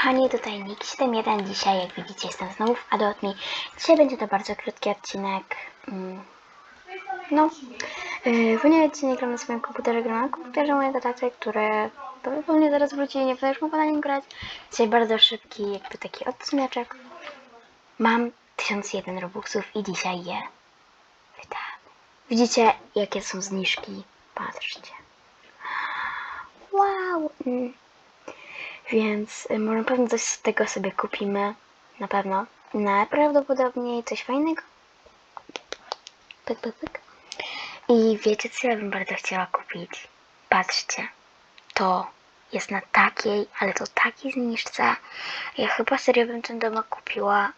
kochani, tutaj Nick71. Dzisiaj, jak widzicie, jestem znowu w Adopt Me. Dzisiaj będzie to bardzo krótki odcinek. Mm, No, yy, ponieważ dzisiaj nie gram na swoim komputerze, gram na komputerze mojego taty, który prawdopodobnie zaraz wróci i nie już mogła na nim grać. Dzisiaj bardzo szybki, jakby taki odcineczek. Mam 1001 robuxów i dzisiaj je wydam. Widzicie, jakie są zniżki? Patrzcie. Wow! Więc y, może pewno coś z tego sobie kupimy. Na pewno. Najprawdopodobniej coś fajnego. Pyk, pyk, pyk. I wiecie co ja bym bardzo chciała kupić? Patrzcie. To jest na takiej, ale to takiej zniżce. Ja chyba serio bym ten domek kupiła.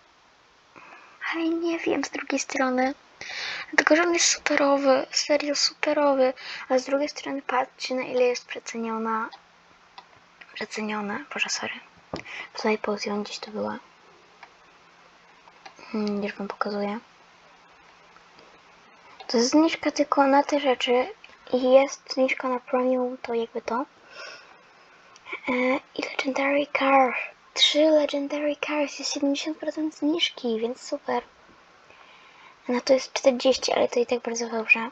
Ale nie wiem z drugiej strony. Tylko, że on jest superowy. Serio superowy. A z drugiej strony patrzcie na ile jest przeceniona przecenione. Boże, sorry. Potion gdzieś to była. Hmm, już wam pokazuję. To jest zniżka tylko na te rzeczy i jest zniżka na premium, to jakby to. E, I Legendary Car. Trzy Legendary Cars jest 70% zniżki, więc super. Na to jest 40, ale to i tak bardzo dobrze.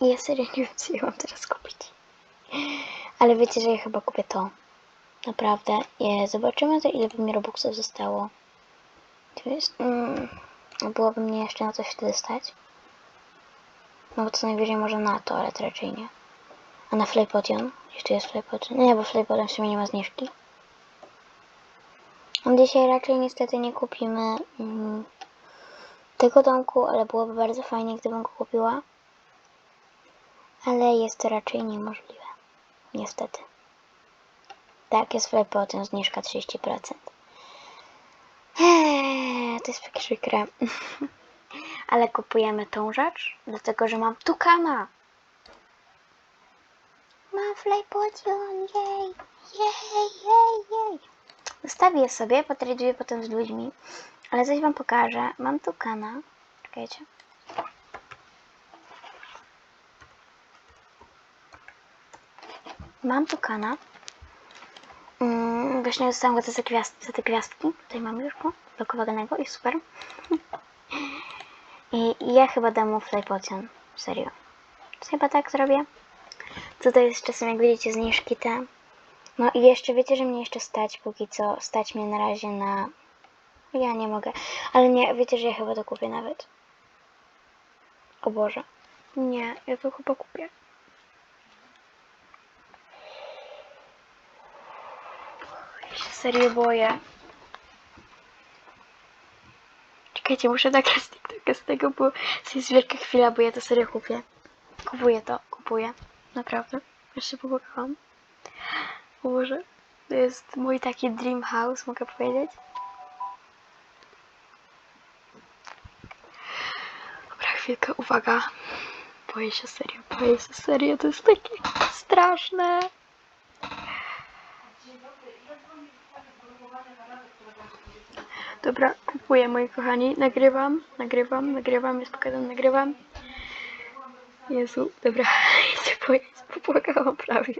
I ja serio nie wiem, co ja mam teraz kupić. Ale wiecie, że ja chyba kupię to. Naprawdę. Je, zobaczymy, za ile by mi Robuxów zostało. Mm, byłoby mnie jeszcze na coś wtedy stać. No bo co najwyżej może na to, ale to raczej nie. A na Flaypotion? Gdzieś tu jest Flaypotion? Nie, bo Flaypotion w sumie nie ma zniżki. Dzisiaj raczej niestety nie kupimy mm, tego domku, ale byłoby bardzo fajnie, gdybym go kupiła. Ale jest to raczej niemożliwe. Niestety. Tak, jest Flaypotion, zniżka 30%. Eee, to jest przykre. Ale kupujemy tą rzecz, dlatego że mam tukana. Mam Flaypotion, jej, jej, jej, jej. Zostawię sobie, potraduję potem z ludźmi. Ale coś wam pokażę. Mam tukana. Czekajcie. Mam tukana. Mm, właśnie dostałam go za te, gwiazd, za te gwiazdki. Tutaj mam już go, blokowanego i super. I, I ja chyba dam mu fly potion. Serio. Chyba tak zrobię. Tutaj jest czasem, jak widzicie, zniżki te. No i jeszcze wiecie, że mnie jeszcze stać póki co. Stać mnie na razie na... Ja nie mogę. Ale nie, wiecie, że ja chyba to kupię nawet. O Boże. Nie, ja to chyba kupię. Ja się serio boję. Czekajcie, muszę nagrać TikToka z tego, bo to jest wielka chwila, bo ja to serio kupię. Kupuję to, kupuję. Naprawdę. Się popłakałam. O Boże. To jest mój taki dream house, mogę powiedzieć. Dobra, chwilkę, uwaga. Boję się serio, boję się serio, to jest takie straszne. Dobra, kupuję moi kochani. Nagrywam, nagrywam, nagrywam, jest pokazane, nagrywam. Jezu, dobra, idzie boję się, popłakałam prawie.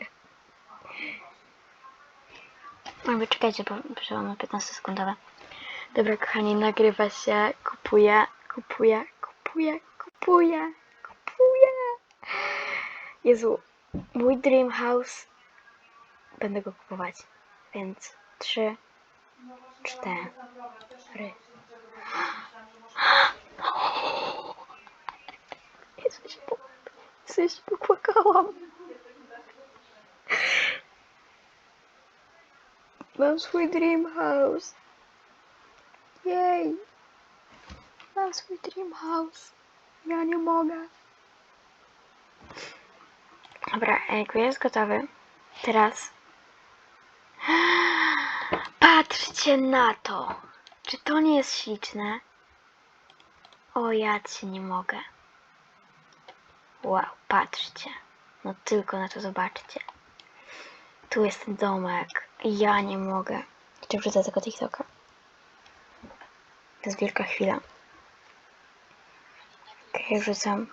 Ale czekajcie, bo mam 15 sekundowe. Dobra, kochani, nagrywa się, kupuję, kupuję, kupuję, kupuję, kupuję. Jezu, mój dream house. Będę go kupować. Więc trzy, cztery. Jezu, się, po... Jezu, się popłakałam. Mam swój dream house. Jej. Mam swój dream house. Ja nie mogę. Dobra, jak jest gotowy, teraz patrzcie na to. Czy to nie jest śliczne? O, ja cię nie mogę. Wow, patrzcie. No tylko na to zobaczcie. Tu jest ten domek. Ja nie mogę. Jeszcze wrzucę tego TikToka. To jest wielka chwila. Okej, wrzucam.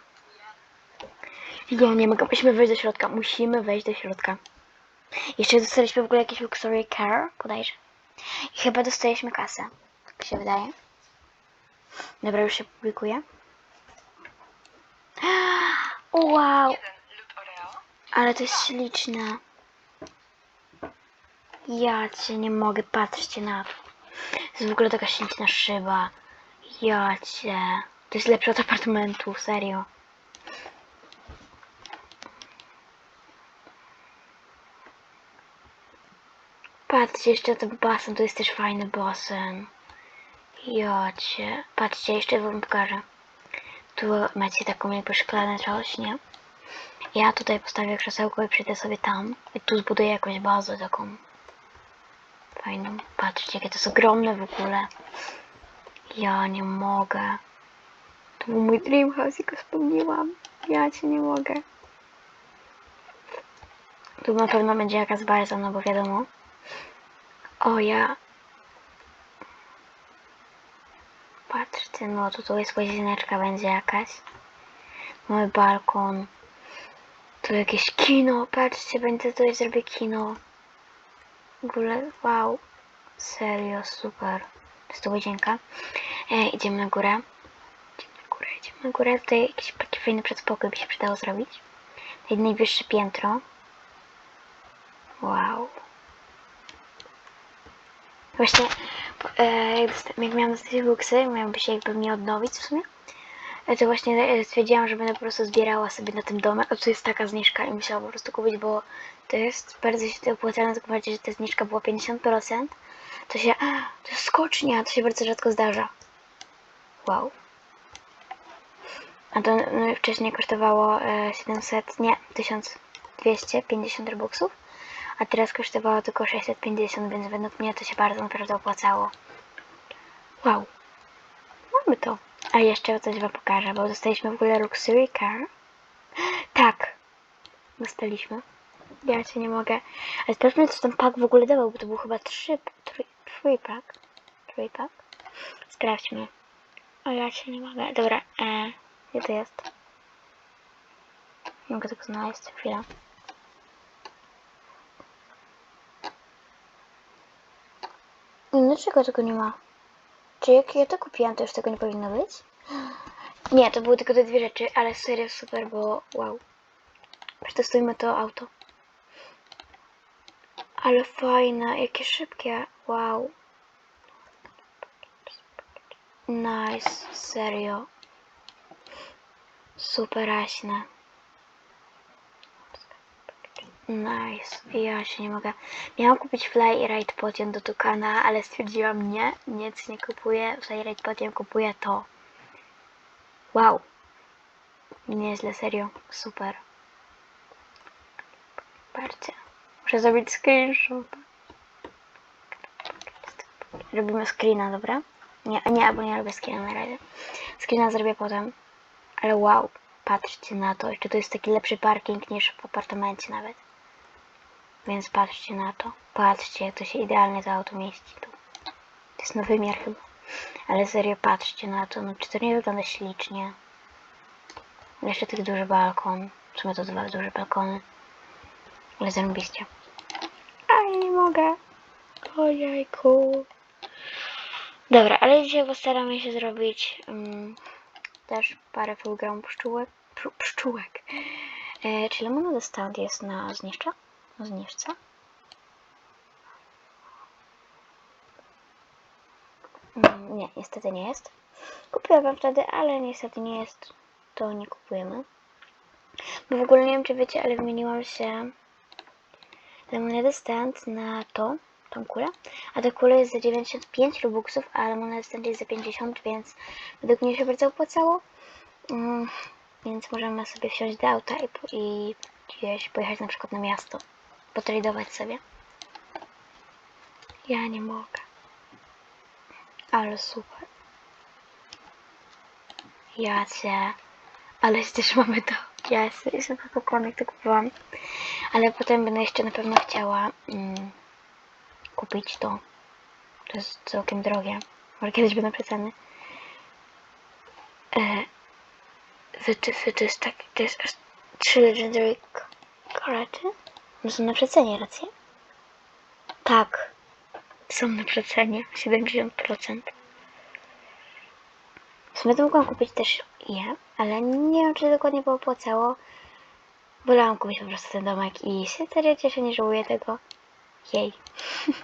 Ja nie mogę. Musimy wejść do środka. Musimy wejść do środka. Jeszcze dostaliśmy w ogóle jakiś Luxury Car, bodajże. I chyba dostaliśmy kasę. Tak się wydaje. Dobra, już się publikuje. Wow, ale to jest śliczne. Ja cię nie mogę, patrzcie na to. To jest w ogóle taka śliczna szyba. Ja cię. To jest lepsze od apartamentu, serio. Patrzcie, jeszcze ten basen, to jest też fajny basen. Ja cię. Patrzcie, jeszcze wam pokażę. Tu macie taką jakby szklane coś, nie? Ja tutaj postawię krzesełko i przyjdę sobie tam. I tu zbuduję jakąś bazę taką. Fajną. Patrzcie, jakie to jest ogromne w ogóle. Ja nie mogę. To był mój dream house i go spełniłam. Ja cię nie mogę. Tu na pewno będzie jakaś baza, no bo wiadomo. O ja. Patrzcie, no to tu jest łazieneczka będzie jakaś. Mamy balkon. Tu jakieś kino, patrzcie, będę tutaj zrobię kino. W ogóle, wow. Serio, super. Jest to łazienka. E, idziemy na górę. Idziemy na górę, idziemy na górę. Tutaj jakiś taki fajny przedspokój by się przydało zrobić. Tutaj najwyższe piętro. Wow. Właśnie, e, jak, miałam dostać buksy, miałam się jakby mnie odnowić w sumie. E, To właśnie e, stwierdziłam, że będę po prostu zbierała sobie na tym domek. A tu jest taka zniżka i musiałam po prostu kupić, bo to jest bardzo się opłacalne, tylko bardziej, że ta zniżka była 50%. To się, to skocznia, to się bardzo rzadko zdarza. Wow. A to no, wcześniej kosztowało e, 700, nie, 1250 robuxów, a teraz kosztowało tylko 650, więc według mnie to się bardzo naprawdę opłacało. Wow. Mamy to. A jeszcze coś wam pokażę, bo dostaliśmy w ogóle Luxury Car. Tak. Dostaliśmy. Ja cię nie mogę. Ale sprawdźmy, co ten pak w ogóle dawał, bo to był chyba trzy, trzy, trzy pak. Trzy pak. Sprawdźmy. O, ja cię nie mogę. Dobra, e, gdzie to jest? Mogę tego znaleźć. Chwila. Dlaczego tego nie ma? Czy jak ja to kupiłam, to już tego nie powinno być? Nie, to były tylko te dwie rzeczy, ale serio super, bo wow. Przetestujmy to auto. Ale fajne, jakie szybkie, wow. Nice, serio. Superaśne. Nice, ja się nie mogę. Miałam kupić Fly i Ride Potion do Tukana, ale stwierdziłam nie, nic nie kupuję. Fly Ride Potion kupuję to. Wow. Nieźle, serio, super. Patrzcie. Muszę zrobić screenshot. Robimy screena, dobra? Nie, nie, albo nie robię screena na razie. Screena zrobię potem. Ale wow, patrzcie na to. Jeszcze to jest taki lepszy parking niż w apartamencie nawet. Więc patrzcie na to. Patrzcie, jak to się idealnie to auto mieści tu. To jest nowy wymiar chyba. Ale serio, patrzcie na to. No, czy to nie wygląda ślicznie? Jeszcze taki duży balkon. W sumie to dwa duże balkony. Ale zarąbiście. A nie mogę. Ojejku. Dobra, ale dzisiaj postaramy się zrobić um, też parę program pszczółek. psz- Pszczółek. E, czy Lemonade Stand jest na zniżce? Na zniżce? Mm, nie, niestety nie jest. Kupiłabym wtedy, ale niestety nie jest. To nie kupujemy. Bo w ogóle nie wiem, czy wiecie, ale wymieniłam się Lemonade Stand na to, tą kulę. A ta kula jest za 95 robuxów, a Lemonade Stand jest za 50, więc według mnie się bardzo opłacało. Mm, więc możemy sobie wsiąść do auta i, i gdzieś pojechać na przykład na miasto. Potradować sobie. Ja nie mogę. Ale super. Ja cię. Ale też mamy to. Ja jestem, jestem popłakana, jak to kupowałam. Ale potem będę jeszcze na pewno chciała mm, kupić to. To jest całkiem drogie. Może kiedyś będą przeceny. E, jest tak, to jest aż trzy legendary karty. No są na przecenie, rację? Tak. są na przecenie. 70%. W sumie to mogłam kupić też je, ale nie wiem, czy dokładnie było opłacało. Wolałam kupić po prostu ten domek i się serio cieszę, nie żałuję tego. Jej.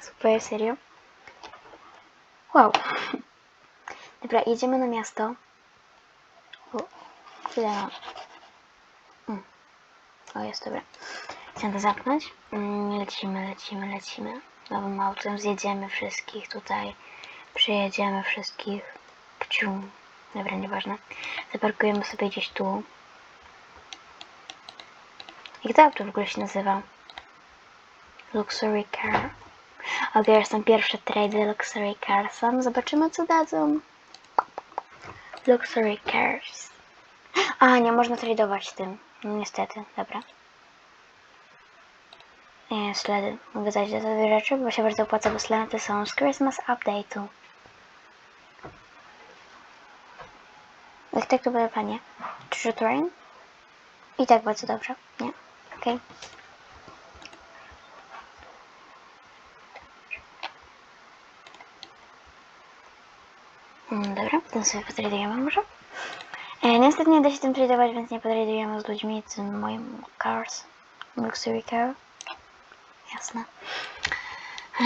Super, serio. Wow. Dobra, jedziemy na miasto. O, tyle. O, jest dobra. Chcę to zamknąć. Mm, Lecimy, lecimy, lecimy. Nowym autem zjedziemy wszystkich tutaj. Przejedziemy wszystkich. Pciu. Dobra, nieważne. Zaparkujemy sobie gdzieś tu. Jak to auto w ogóle się nazywa? Luxury car. Ok, są pierwsze trady Luxury Carsem. Zobaczymy co dadzą. Luxury Cars. A, nie można tradować tym. Niestety, dobra. Nie, śledy. Mogę dać te dwie rzeczy, bo się bardzo opłaca, bo śledy są z Christmas Update'u. Jak tak to fajnie. Czy train? I tak bardzo dobrze. Nie? Okej. Mm, Dobra, ten sobie potradujemy może. E, niestety nie da się tym tradować, więc nie potradujemy z ludźmi, tym moim cars. Luxury car. Jasne. E,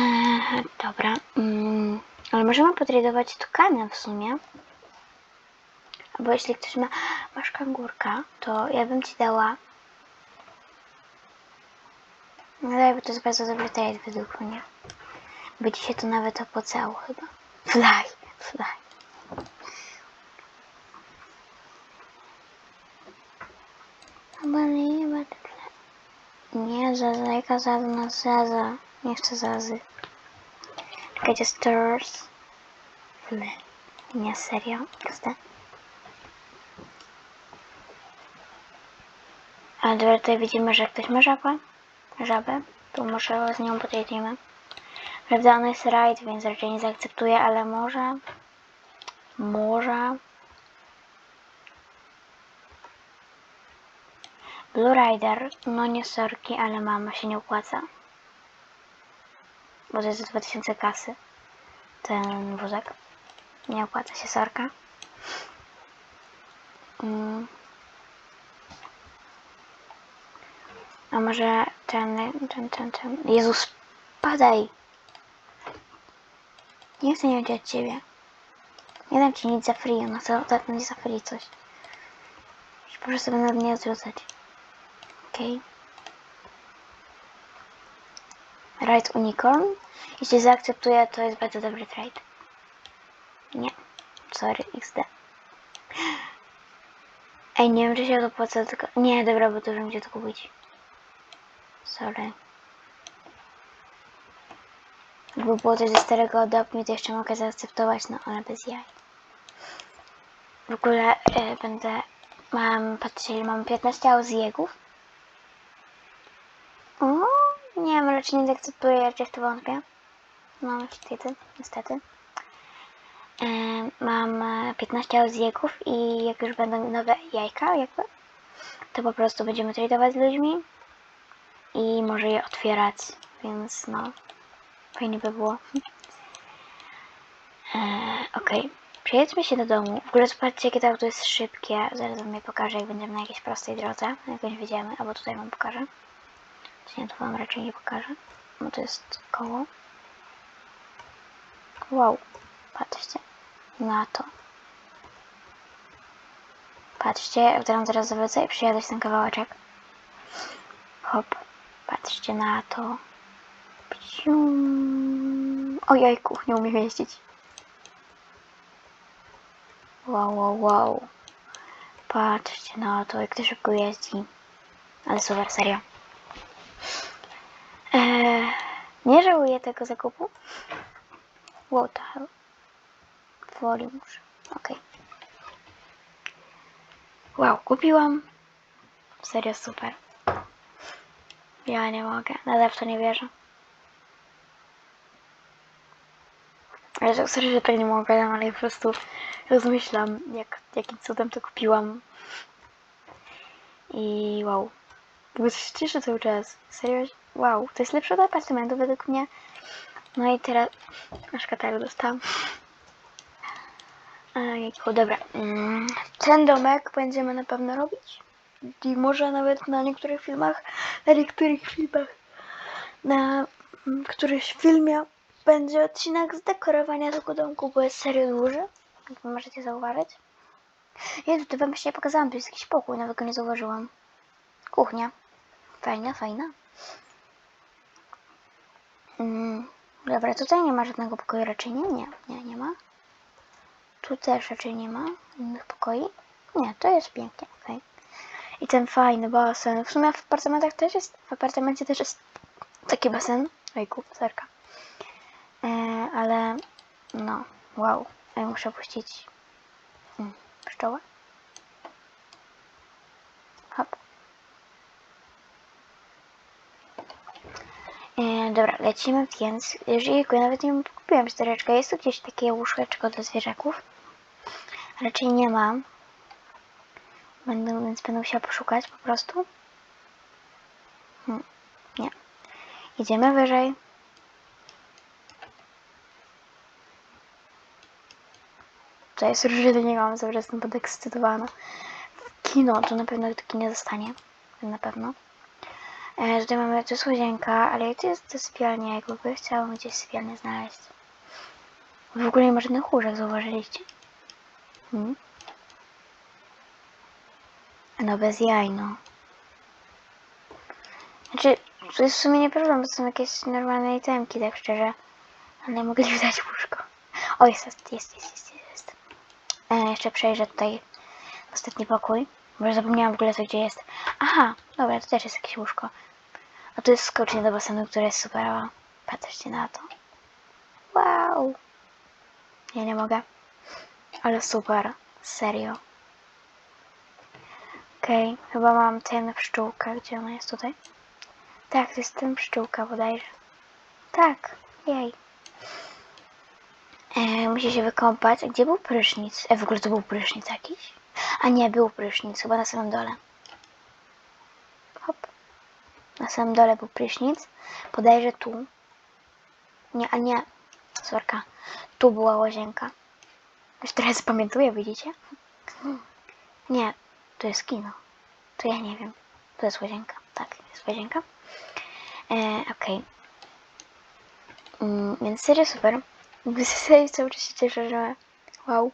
dobra. Mm, ale możemy potradować tukanem w sumie. Bo jeśli ktoś ma... Masz kangurka, to ja bym ci dała... No daj, bo to jest bardzo dobry trade według mnie. By ci się to nawet opłacało chyba. Fly, fly. Nie, chyba Nie, Zaza, jaka Zaza. Nie chcę Zazy. Czekajcie, Stars. Nie, serio? Chcę. A dobra, tutaj widzimy, że ktoś ma żabę. Żabę. Tu może z nią podjedziemy. Prawda, on jest raid, więc raczej nie zaakceptuję, ale może... Może... Blue Rider, no nie sorki, ale mama się nie opłaca. Bo to jest za 2000 kasy. Ten wózek. Nie opłaca się sorka. Mm. A może ten, ten, ten, ten. Jezus, padaj! Nie chcę nie od ciebie. Nie dam ci nic za free, no co dać mi za free coś. Po prostu będę mnie odrzucać. Okej. Okay. Ride Unicorn. Jeśli zaakceptuję, to jest bardzo dobry trade. Nie. Sorry, XD. Ej, nie wiem, czy się to opłaca, tylko... Nie, dobra, bo to już będzie to kupić. Sorry. Jakby było coś ze starego Adopt to jeszcze mogę zaakceptować, no ale bez jaj. W ogóle e, będę... Mam, patrzcie, mam 15 auzjegów. O, wiem, raczej nie zaakceptuję, raczej w to wątpię. Jeszcze jeden, niestety. E, mam e, 15 auzjegów i jak już będą nowe jajka, jakby, to po prostu będziemy tradować z ludźmi i może je otwierać, więc no, fajnie by było. Eee, Okej, okay. przejedźmy się do domu. W ogóle zobaczcie, jakie to auto jest szybkie. Zaraz wam je pokażę, jak będziemy na jakiejś prostej drodze. Jak już wiedziemy, albo tutaj wam pokażę. Nie, to wam raczej nie pokażę, bo to jest koło. Wow, patrzcie na to. Patrzcie, ja teraz zawrócę i przyjadę ten kawałeczek. Hop. Patrzcie na to. Psium. Ojejku, nie umiem jeździć. Wow, wow, wow. Patrzcie na to, jak to szybko jeździ. Ale super, serio. Eee, nie żałuję tego zakupu. What the hell? Okej. Okay. Wow, kupiłam. Serio super. Ja nie mogę, nadal w to nie wierzę. Tak serio, że tak nie mogę, ale ja po prostu rozmyślam, jak, jakim cudem to kupiłam. I wow. Bo się cieszę cały czas. Serio? Wow, to jest lepsze od apartamentu według mnie. No i teraz aż kataru dostałam. Ejku, dobra. Mm, Ten domek będziemy na pewno robić. I może nawet na niektórych filmach, na niektórych filmach, na mm, którymś filmie będzie odcinek z tego domku, bo jest serio duży. Jak możecie zauważyć. Jezu, to wam jeszcze nie pokazałam, tu jest jakiś pokój, nawet go nie zauważyłam. Kuchnia. Fajna, fajna. Mm, dobra, tutaj nie ma żadnego pokoju, raczej nie, nie, nie, nie ma. Tu też raczej nie ma innych pokoi. Nie, to jest pięknie, okej. I ten fajny basen. W sumie w apartamentach też jest, w apartamencie też jest taki basen. Ojku, zerka. E, ale no, wow. Ja muszę puścić hmm, pszczołę. E, dobra, lecimy więc. Jeżeli nawet nie kupiłam stereczkę, jest tu gdzieś takie łóżeczko dla zwierzaków. Raczej nie mam. Będę, więc będę musiała poszukać po prostu. Hmm, nie. Idziemy wyżej. To jest różne, nie mam, zawsze jestem podekscytowana. W kino to na pewno taki nie zostanie. Na pewno. E, tutaj mamy, to jest łazienka, ale to jest to sypialnia, jakby chciałam gdzieś sypialnię znaleźć. W ogóle nie ma żadnych łóżek, zauważyliście? Hmm? No bez jaj, no. Znaczy, to jest w sumie nie bo to są jakieś normalne itemki, tak szczerze. Ale nie mogę nie dać łóżko. O, jest, jest, jest, jest, jest. E, jeszcze przejrzę tutaj ostatni pokój, już zapomniałam w ogóle co gdzie jest. Aha, dobra, to też jest jakieś łóżko. A tu jest skocznia do basenu, która jest superowa. Patrzcie na to. Wow. Ja nie mogę. Ale super. Serio. Okej, chyba mam ten pszczółkę. Gdzie ona jest tutaj? Tak, to jest ten pszczółka bodajże. Tak, jej. E, musi się wykąpać. Gdzie był prysznic? E, w ogóle to był prysznic jakiś? A nie, był prysznic, chyba na samym dole. Na samym dole był prysznic. Podajże tu. Nie, a nie. Sorka. Tu była łazienka. Już trochę zapamiętuję, widzicie? Nie, to jest kino. To ja nie wiem. To jest łazienka. Tak, jest łazienka. E, Okej. Mm, więc serio super. Serio cały czas się cieszę, że wow.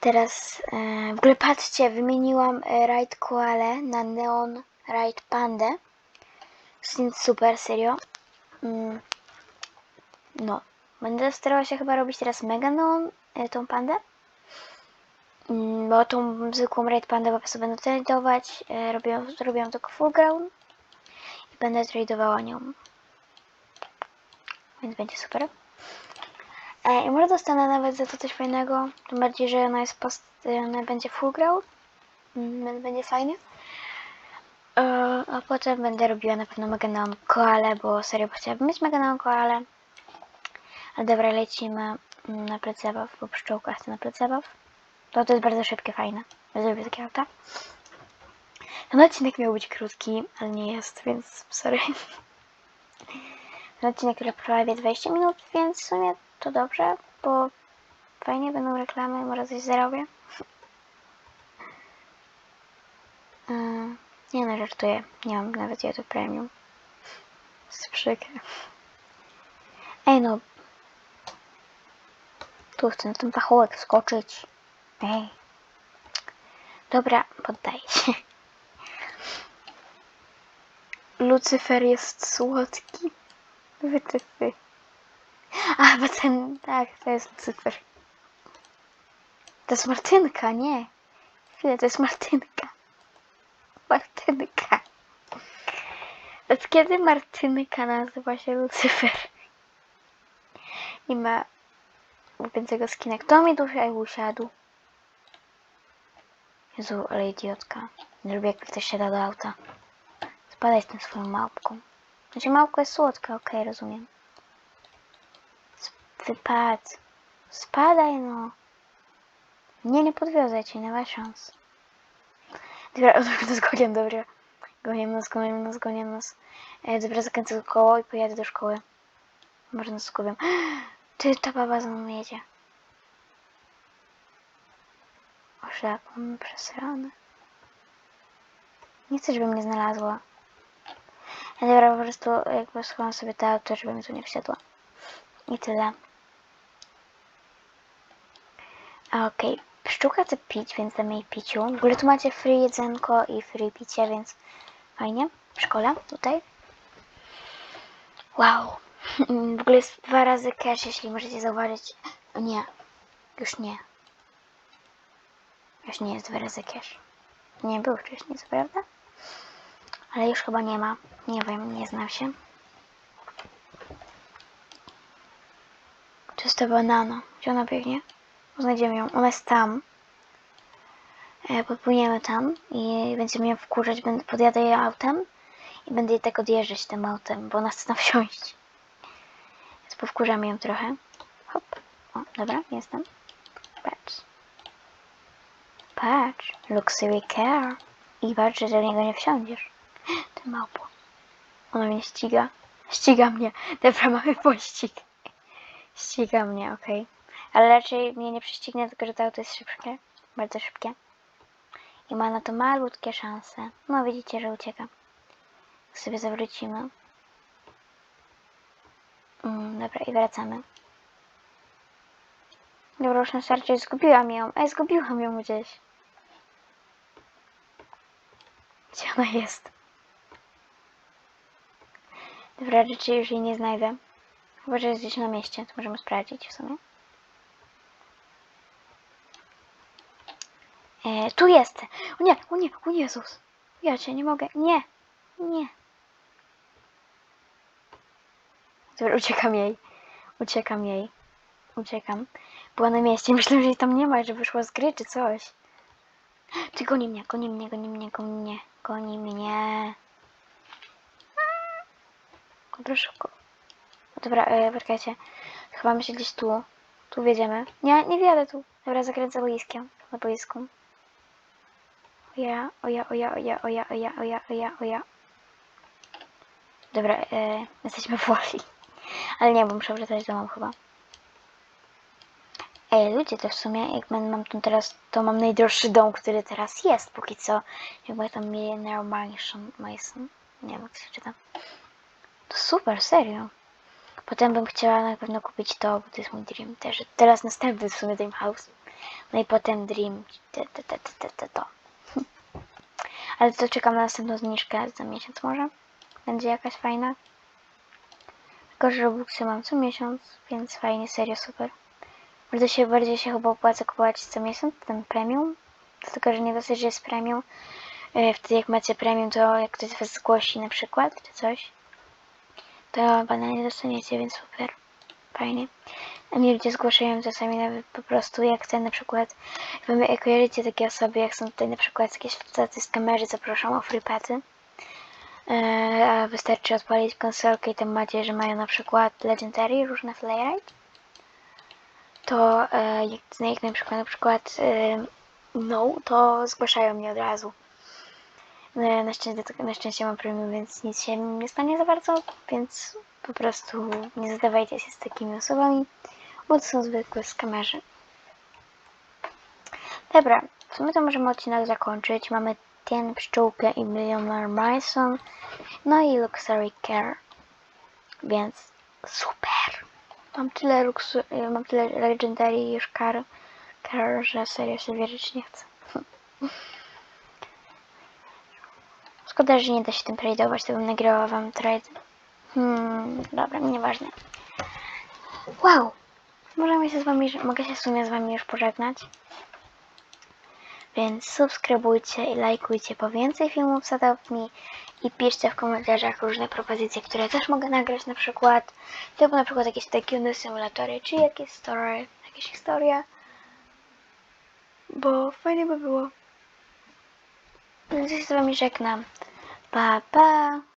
Teraz e, w ogóle patrzcie, wymieniłam e, Ride Koale na Neon Ride Pandę. Super, serio. Mm, no, będę starała się chyba robić teraz Mega Neon, e, tą pandę. Mm, bo tą zwykłą Ride Pandę po prostu będę tradować. E, robiłam, robiłam tylko full ground i będę tradowała nią. Więc będzie super. E, I może dostanę nawet za to coś fajnego. Tym bardziej, że ona jest post, ona będzie full ground. Mm, będzie fajnie. A potem będę robiła na pewno Mega Neon Koale, bo serio chciałabym mieć Mega Neon Koale. Ale dobra, lecimy mm, na plac zabaw, bo pszczółka chce na plac zabaw. To, to jest bardzo szybkie, fajne. Ja Zrobię takie auta. Ten odcinek miał być krótki, ale nie jest, więc sorry. Ten odcinek trwa prawie 20 minut, więc w sumie to dobrze, bo fajnie będą reklamy, może coś zarobię. Yy, nie no, żartuję. Nie mam nawet YouTube Premium. Przykre. Ej no. Tu chcę na ten pachołek skoczyć. Ej. Dobra, poddaję się. Lucyfer jest słodki. Wytyfy. A, bo ten, tak, to jest Lucyfer. To jest Martynka, nie. Chwilę, to jest Martynka. Martynka. Od kiedy Martynka nazywa się Lucyfer? I ma więcej skina. Kto mi tutaj usiadł? Jezu, ale idiotka. Nie lubię, jak ktoś siada do auta. Spadaj z tym swoją małpką. Znaczy małpka jest słodka, okej, rozumiem. Wypadł. Spadaj no. Nie, nie podwiozę cię, nie ma szans. Dobra, odwrócę z golem, dobra. Gonię nas, gonię nas, gonię nas. E, dobra, zakręcę koło i pojadę do szkoły. Może nas skupiam. Ty, ta baba za mną jedzie. O szlak, mam przesrane. Nie chcę, żeby mnie znalazła. Ja dobra, po prostu jakby schowam sobie to auto, żeby mi tu nie wsiadła. I tyle. Okej, pszczółka chce pić, więc damy jej piciu. W ogóle tu macie free jedzenko i free picie, więc fajnie. W szkole, tutaj. Wow. W ogóle jest dwa razy cash, jeśli możecie zauważyć. Nie, już nie. Już nie jest dwa razy cash. Nie był wcześniej, co prawda? Ale już chyba nie ma. Nie wiem, nie znam się. To jest ta banana. Gdzie ona biegnie? Znajdziemy ją. Ona jest tam. E, Podpłyniemy tam i będziemy ją wkurzać. Podjadę jej autem i będę jej tak odjeżdżać tym autem, bo ona chce tam wsiąść. Więc powkurzamy ją trochę. Hop. O, dobra, jestem. Patrz. Patrz. Luxury car. I patrz, że do niego nie wsiądziesz. Ty małpo. Ona mnie ściga. Ściga mnie. Dobra, mamy pościg. Ściga mnie, okej. Ale raczej mnie nie prześcignie, tylko że to auto jest szybkie. Bardzo szybkie. I ma na to malutkie szanse. No widzicie, że ucieka. Sobie zawrócimy. Mm, dobra, i wracamy. Dobra, już na starcie zgubiłam ją. Ej, zgubiłam ją gdzieś. Gdzie ona jest? Dobra, raczej już jej nie znajdę. Chyba, że jest gdzieś na mieście, to możemy sprawdzić w sumie. E, tu jest! O nie, o nie, o Jezus! Ja cię nie mogę. Nie! Nie! Dobra, uciekam jej. Uciekam jej. Uciekam. Była na mieście. Myślę, że jej tam nie ma, że wyszła z gry czy coś. Ty goni mnie, goni mnie, goni mnie, goni mnie, goni mnie. Dobra, szybko. Dobra, e, poczekajcie. Chowamy się gdzieś tu. Tu wjedziemy. Nie, nie wjadę tu. Dobra, zakręcę boiskiem. Na boisku. Oja, oja, oja, oja, oja, oja, oja, oja, oja. Dobra, e, jesteśmy w Woli. Ale nie, bo muszę wracać do domu chyba. Ej, ludzie, to w sumie, jak mam, mam tu teraz, to mam najdroższy dom, który teraz jest, póki co. Jakby tam Millionaire Mansion, Mason. Nie wiem, jak się czyta. To super, serio. Potem bym chciała na pewno kupić to, bo to jest mój dream też. Teraz następny w sumie Dream House. No i potem Dream, te, te, te, te, te, to. Ale to czekam na następną zniżkę za miesiąc może. Będzie jakaś fajna. Tylko, że Robuxy mam co miesiąc, więc fajnie, serio, super. Bardzo się, bardziej się chyba opłaca kupować co miesiąc ten premium. Tylko, że nie dosyć, że jest premium. Yy, Wtedy jak macie premium, to jak ktoś was zgłosi na przykład, czy coś, to banalnie dostaniecie, więc super. Fajnie. Mnie ludzie zgłaszają czasami nawet po prostu jak ten na przykład, jak kojarzycie takie osoby, jak są tutaj na przykład jakieś tacy z kamery, co proszą o free pety. Eee, a wystarczy odpalić konsolkę i tam macie, że mają na przykład Legendary, różne Flayrite. To e, jak z nich na przykład, na przykład e, no, to zgłaszają mnie od razu. E, Na szczęście, na szczęście mam premium, więc nic się nie stanie za bardzo, więc po prostu nie zadawajcie się z takimi osobami, bo to są zwykłe skamerzy. Dobra, w sumie to możemy odcinek zakończyć. Mamy ten pszczółkę i Millionaire Mason, no i Luxury Care, więc super. Mam tyle luksu, mam tyle Legendary już car, car, że serio się wierzyć nie chcę. Szkoda, że nie da się tym tradeować, to bym nagrała wam trade. Hmm, dobra, nieważne. Wow! Możemy się z wami, mogę się w sumie z wami już pożegnać. Więc subskrybujcie i lajkujcie po więcej filmów z Adopt Me i piszcie w komentarzach różne propozycje, które też mogę nagrać na przykład. Typu na przykład jakieś takie symulatory, czy jakieś story, jakieś historie. Bo fajnie by było. Się z wami żegnam. Pa, pa!